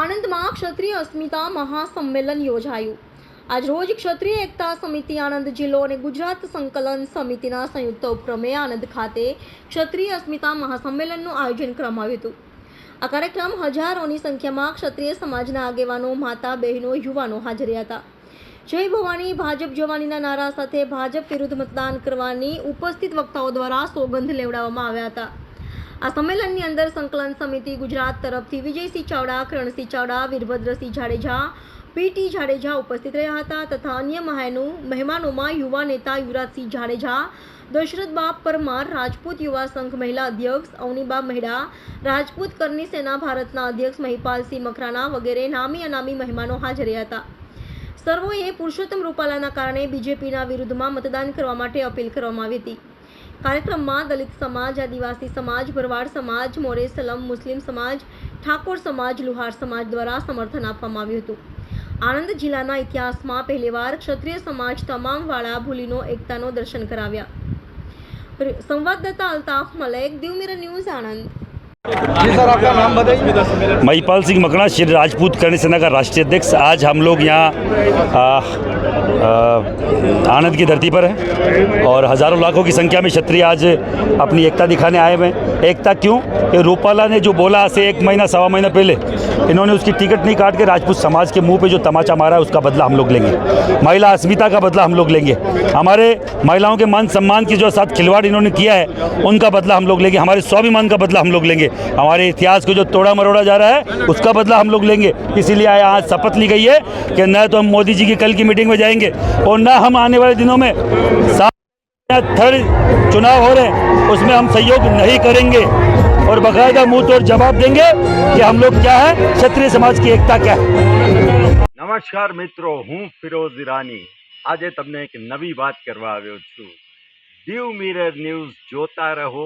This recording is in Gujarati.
આણંદમાં ક્ષત્રિય અસ્મિતા મહાસંમેલન યોજાયું. આજરોજ ક્ષત્રિય એકતા સમિતિ આણંદ જિલ્લો અને ગુજરાત સંકલન સમિતિના સંયુક્ત ઉપક્રમે આણંદ ખાતે ક્ષત્રિય અસ્મિતા મહાસંમેલનનું આયોજન કરવામાં આવ્યું હતું. આ કાર્યક્રમ હજારોની સંખ્યામાં ક્ષત્રિય સમાજના આગેવાનો, માતા, બહેનો, યુવાનો હાજર હતા. જય ભવાની, ભાજપ જવાનીના નારા સાથે ભાજપ વિરુદ્ધ મતદાન કરવાની ઉપસ્થિત વક્તાઓ દ્વારા સોગંધ લેવડાવવામાં આવ્યા હતા. આ સંમેલનની અંદર સંકલન સમિતિ ગુજરાત તરફથી વિજયસિંહ ચાવડા, કરણસિંહ ચાવડા, વીરભદ્રસિંહ જાડેજા, પીટી જાડેજા ઉપસ્થિત રહ્યા હતા તથા અન્ય મહેનું, મહેમાનોમાં યુવા નેતા યુવરાજસિંહ જાડેજા, દશરથ બાપ પરમાર, રાજપૂત યુવા સંઘ મહિલા અધ્યક્ષ અવનીબા મહેડા, રાજપૂત કરણી સેના ભારતના અધ્યક્ષ મહિપાલસિંહ મકરાણા વગેરે નામી અનામી મહેમાનો હાજર રહ્યા હતા. સર્વોએ પુરુષોત્તમ રૂપાલાના કારણે બીજેપીના વિરુદ્ધમાં મતદાન કરવા માટે અપીલ કરવામાં આવી હતી. કાર્યક્રમમાં દલિત સમાજ, આદિવાસી સમાજ, ભરવાડ સમાજ, મોરે સલમ, મુસ્લિમ સમાજ, ઠાકોર સમાજ, લુહાર સમાજ દ્વારા સમર્થન આપવામાં આવ્યું હતું. આણંદ જિલ્લાના ઇતિહાસમાં પહેલીવાર ક્ષત્રિય સમાજ તમામ વાળા ભૂલીનો, એકતાનો દર્શન કરાવ્યા. સંવાદદાતા અલ્તાફ મલેક દીવ ન્યૂઝ આણંદ. महिपाल सिंह मकड़ा, श्री राजपूत कर्ण सेना का राष्ट्रीय अध्यक्ष। आज हम लोग यहाँ आनंद की धरती पर हैं और हज़ारों लाखों की संख्या में क्षत्रिय आज अपनी एकता दिखाने आए हुए हैं। एकता क्यों? कि रूपाला ने जो बोला से एक महीना, सवा महीना पहले, इन्होंने उसकी टिकट नहीं काट के राजपूत समाज के मुँह पे जो तमाचा मारा है, उसका बदला हम लोग लेंगे। महिला अस्मिता का बदला हम लोग लेंगे। हमारे महिलाओं के मान सम्मान की जो साथ खिलवाड़ इन्होंने किया है, उनका बदला हम लोग लेंगे। हमारे स्वाभिमान का बदला हम लोग लेंगे। हमारे इतिहास को जो तोड़ा मरोड़ा जा रहा है उसका बदला हम लोग लेंगे इसीलिए आज आज शपथ ली गई है कि न तो हम मोदी जी की कल की मीटिंग में जाएंगे और न हम आने वाले दिनों में सात थर्ड चुनाव हो रहे हैं उसमें हम सहयोग नहीं करेंगे और बाकायदा मुंह तोड़ जवाब देंगे कि हम लोग क्या है क्षत्रिय समाज की एकता क्या है નમસ્કાર મિત્રો હું ફિરોઝ ઈરાની આજે તમને એક નવી વાત કરવા આવ્યો છું દીવ મિરર ન્યૂઝ જોતા રહો